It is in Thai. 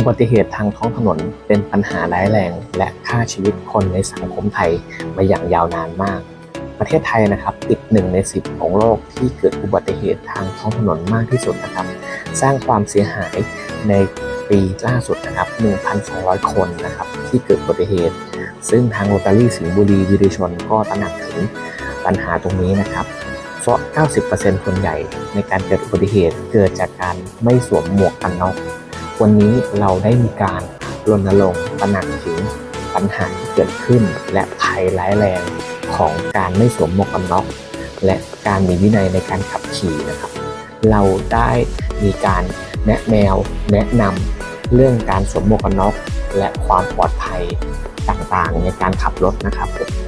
อุบัติเหตุทางท้องถนนเป็นปัญหาร้ายแรง และฆ่าชีวิตคนในสังคมไทยมาอย่างยาวนานมาก ประเทศไทยนะครับติดหนึ่งในสิบของโลกที่เกิดอุบัติเหตุทางท้องถนนมากที่สุดนะครับ สร้างความเสียหายในปีล่าสุดนะครับ 1,200 คนนะครับที่เกิดอุบัติเหตุ ซึ่งทางโรตารี่สิงห์บุรีวิริชนก็ตระหนักถึงปัญหาตรงนี้นะครับเพราะ 90%คนใหญ่ในการเกิดอุบัติเหตุเกิดจากการไม่สวมหมวกกันน็อก วันนี้เราได้มีการรณรงค์ตระหนักถึงปัญหาที่เกิดขึ้น และภัยร้ายแรงของการไม่สวมหมวกกันน็อกและการมีวินัยในการขับขี่นะครับ เราได้มีการแนะแนวแนะนำเรื่องการสวมหมวกกันน็อกและความปลอดภัยต่างๆ ในการขับรถนะครับผม